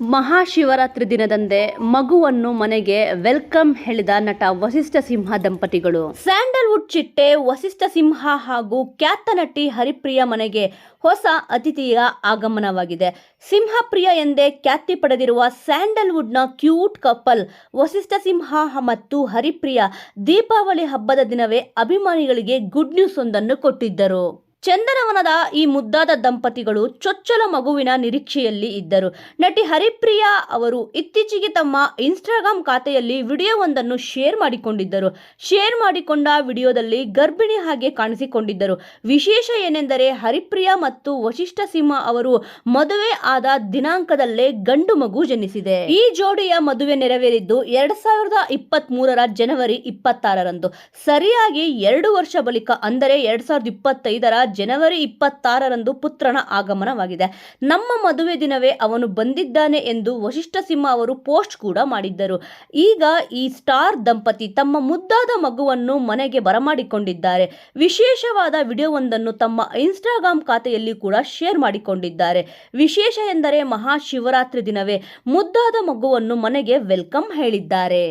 ಮಹಾಶಿವರಾತ್ರಿ ದಿನದಂದೇ ಮಗುವನ್ನು ಮನೆಗೆ ವೆಲ್ಕಮ್ ಹೇಳಿದ ನಟ ವಸಿಷ್ಠ ಸಿಂಹ ದಂಪತಿಗಳು. ಸ್ಯಾಂಡಲ್ವುಡ್ ಚಿಟ್ಟೆ ವಸಿಷ್ಠ ಸಿಂಹ ಹಾಗೂ ಖ್ಯಾತ ನಟಿ ಹರಿಪ್ರಿಯ ಮನೆಗೆ ಹೊಸ ಅತಿಥಿಯ ಆಗಮನವಾಗಿದೆ. ಸಿಂಹಪ್ರಿಯ ಎಂದೇ ಖ್ಯಾತಿ ಪಡೆದಿರುವ ಸ್ಯಾಂಡಲ್ವುಡ್ನ ಕ್ಯೂಟ್ ಕಪಲ್ ವಸಿಷ್ಠ ಸಿಂಹ ಮತ್ತು ಹರಿಪ್ರಿಯ ದೀಪಾವಳಿ ಹಬ್ಬದ ದಿನವೇ ಅಭಿಮಾನಿಗಳಿಗೆ ಗುಡ್ ನ್ಯೂಸ್ ಒಂದನ್ನು ಕೊಟ್ಟಿದ್ದರು. ಚಂದನವನದ ಈ ಮುದ್ದಾದ ದಂಪತಿಗಳು ಚೊಚ್ಚಲ ಮಗುವಿನ ನಿರೀಕ್ಷೆಯಲ್ಲಿ ಇದ್ದರು. ನಟಿ ಹರಿಪ್ರಿಯಾ ಅವರು ಇತ್ತೀಚೆಗೆ ತಮ್ಮ ಇನ್ಸ್ಟಾಗ್ರಾಮ್ ಖಾತೆಯಲ್ಲಿ ವಿಡಿಯೋವೊಂದನ್ನು ಶೇರ್ ಮಾಡಿಕೊಂಡಿದ್ದರು. ಶೇರ್ ಮಾಡಿಕೊಂಡ ವಿಡಿಯೋದಲ್ಲಿ ಗರ್ಭಿಣಿ ಹಾಗೆ ಕಾಣಿಸಿಕೊಂಡಿದ್ದರು. ವಿಶೇಷ ಏನೆಂದರೆ ಹರಿಪ್ರಿಯಾ ಮತ್ತು ವಶಿಷ್ಠ ಸಿಂಹ ಅವರು ಮದುವೆ ಆದ ದಿನಾಂಕದಲ್ಲೇ ಗಂಡು ಮಗು ಜನಿಸಿದೆ. ಈ ಜೋಡಿಯ ಮದುವೆ ನೆರವೇರಿದ್ದು ಎರಡ್ ಸಾವಿರದ ಇಪ್ಪತ್ತ್ ಮೂರರ ಜನವರಿ ಇಪ್ಪತ್ತಾರರಂದು. ಸರಿಯಾಗಿ ಎರಡು ವರ್ಷ ಬಳಿಕ ಅಂದರೆ ಎರಡ್ ಸಾವಿರದ ಇಪ್ಪತ್ತೈದರ ಜನವರಿ ಇಪ್ಪತ್ತಾರರಂದು ಪುತ್ರನ ಆಗಮನವಾಗಿದೆ. ನಮ್ಮ ಮದುವೆ ದಿನವೇ ಅವನು ಬಂದಿದ್ದಾನೆ ಎಂದು ವಶಿಷ್ಠ ಸಿಂಹ ಅವರು ಪೋಸ್ಟ್ ಕೂಡ ಮಾಡಿದ್ದರು. ಈಗ ಈ ಸ್ಟಾರ್ ದಂಪತಿ ತಮ್ಮ ಮುದ್ದಾದ ಮಗುವನ್ನು ಮನೆಗೆ ಬರಮಾಡಿಕೊಂಡಿದ್ದಾರೆ. ವಿಶೇಷವಾದ ವಿಡಿಯೋವೊಂದನ್ನು ತಮ್ಮ ಇನ್ಸ್ಟಾಗ್ರಾಮ್ ಖಾತೆಯಲ್ಲಿ ಕೂಡ ಶೇರ್ ಮಾಡಿಕೊಂಡಿದ್ದಾರೆ. ವಿಶೇಷ ಎಂದರೆ ಮಹಾಶಿವರಾತ್ರಿ ದಿನವೇ ಮುದ್ದಾದ ಮಗುವನ್ನು ಮನೆಗೆ ವೆಲ್ಕಮ್ ಹೇಳಿದ್ದಾರೆ.